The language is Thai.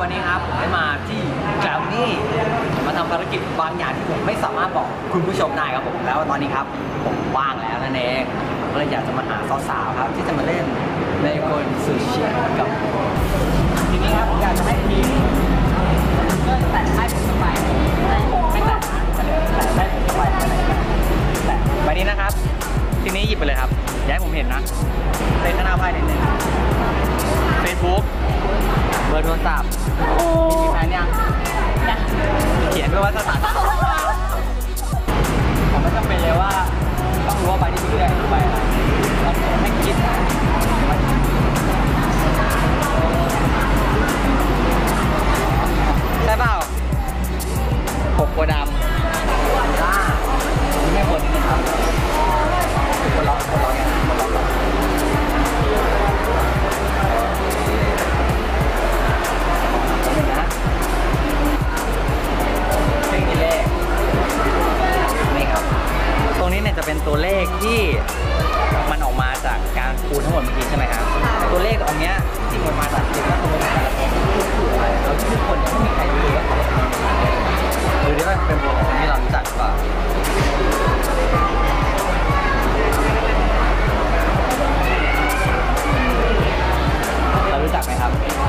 วันนี้ครับผมได้มาที่แกรมมี่มาทำภารกิจบางอย่างที่ผมไม่สามารถบอกคุณผู้ชมได้ครับผมแล้วตอนนี้ครับผมว่างแล้วนั่นเองผมก็เลยอยากจะมาหาสาวๆครับที่จะมาเล่นในคนซูชิกับผมทีนี้ครับผมอยากจะให้ทีมเพื่อนแต่ให้ผมสบายไม่แต่นะแต่ให้ผมสบายไปไหนกันแต่ใบนี้นะครับ ทีนี้หยิบไปเลยครับ อย่าให้ผมเห็นนะเป็นข้น บอร์โทรศัพท์มีแฟนยังเขียนด้วยว่าสถาน เป็นตัวเลขที่มันออกมาจากการคูณทั้งหมดเมื่อกี้ใช่ไหมครับ ตัวเลขอันเนี้ยที่มันมาจากตว่าตัวเลขแต่ละคนที่คืออะไรเราทุกคนยังไม่มีใครรู้เลยว่าเขาเป็นอะไรดูดิว่าเป็นวงของคนที่เรารู้จักหรือเปล่าเรารู้จักไหมครับ